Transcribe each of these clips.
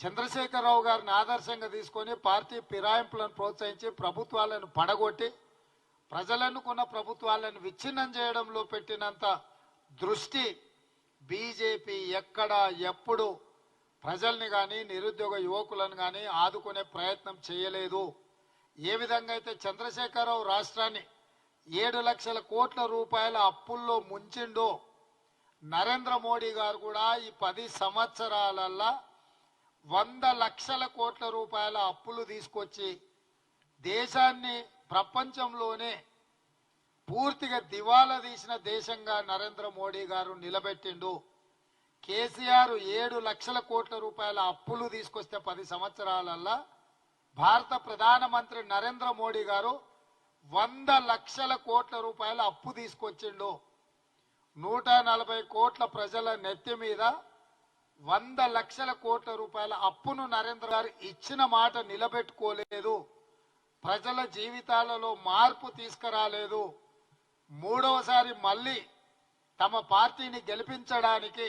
చంద్రశేఖరరావు గారిని ఆదర్శంగా తీసుకొని పార్టీ ఫిరాయింపులను ప్రోత్సహించి ప్రభుత్వాలను పడగొట్టి ప్రజలనుకున్న ప్రభుత్వాలను విచ్ఛిన్నం చేయడంలో పెట్టినంత దృష్టి బీజేపీ ఎక్కడ ఎప్పుడు ప్రజల్ని కానీ నిరుద్యోగ యువకులను కానీ ఆదుకునే ప్రయత్నం చేయలేదు. ఏ విధంగా అయితే చంద్రశేఖరరావు రాష్ట్రాన్ని ఏడు లక్షల కోట్ల రూపాయల అప్పుల్లో ముంచిండో నరేంద్ర మోడీ గారు కూడా ఈ పది సంవత్సరాలల్లా వంద లక్షల కోట్ల రూపాయల అప్పులు తీసుకొచ్చి దేశాన్ని ప్రపంచంలోనే పూర్తిగా దివాలా తీసిన దేశంగా నరేంద్ర మోడీ గారు నిలబెట్టిండు. కేసీఆర్ ఏడు లక్షల కోట్ల రూపాయల అప్పులు తీసుకొస్తే పది సంవత్సరాలల్లా భారత ప్రధానమంత్రి నరేంద్ర మోడీ గారు వంద లక్షల కోట్ల రూపాయల అప్పు తీసుకొచ్చిండు. నూట నలభై కోట్ల ప్రజల నెత్తి మీద వంద లక్షల కోట్ల రూపాయల అప్పును నరేంద్ర గారు ఇచ్చిన మాట నిలబెట్టుకోలేదు. ప్రజల జీవితాలలో మార్పు తీసుకురాలేదు. మూడవసారి మళ్ళీ తమ పార్టీని గెలిపించడానికి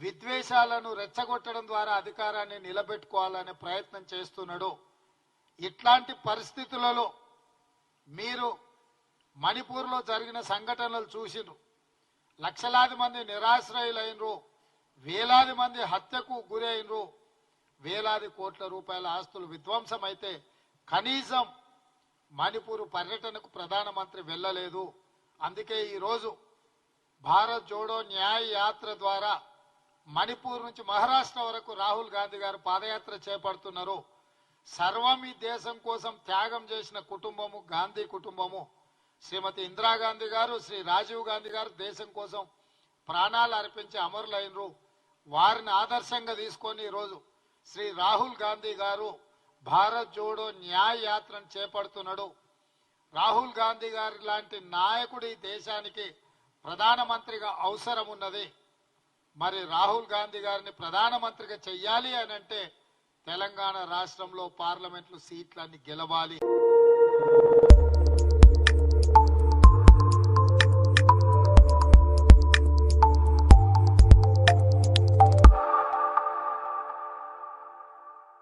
విద్వేషాలను రెచ్చగొట్టడం ద్వారా అధికారాన్ని నిలబెట్టుకోవాలనే ప్రయత్నం చేస్తున్నాడు. ఇట్లాంటి పరిస్థితులలో మీరు మణిపూర్లో జరిగిన సంఘటనలు చూసిండ్రు లక్షలాది మంది నిరాశ్రయులైనరు. వేలాది మంది హత్యకు గురైనరు. వేలాది కోట్ల రూపాయల ఆస్తులు విధ్వంసం అయితే కనీసం మణిపూర్ పర్యటనకు ప్రధానమంత్రి వెళ్ళలేదు. అందుకే ఈరోజు భారత్ జోడో న్యాయ యాత్ర ద్వారా మణిపూర్ నుంచి మహారాష్ట్ర వరకు రాహుల్ గాంధీ గారు పాదయాత్ర చేపడుతున్నారు. సర్వం ఈ దేశం కోసం త్యాగం చేసిన కుటుంబము గాంధీ కుటుంబము. శ్రీమతి ఇందిరాగాంధీ గారు శ్రీ రాజీవ్ గాంధీ గారు దేశం కోసం ప్రాణాలు అర్పించి అమరులైనరు. వారిని ఆదర్శంగా తీసుకొని ఈరోజు శ్రీ రాహుల్ గాంధీ గారు భారత్ జోడో న్యాయ యాత్రను చేపడుతున్నాడు. రాహుల్ గాంధీ గారి లాంటి నాయకుడు ఈ దేశానికి ప్రధానమంత్రిగా అవసరం ఉన్నది. మరి రాహుల్ గాంధీ గారిని ప్రధానమంత్రిగా చెయ్యాలి అని అంటే తెలంగాణ రాష్ట్రంలో పార్లమెంట్లు సీట్లన్నీ గెలవాలి.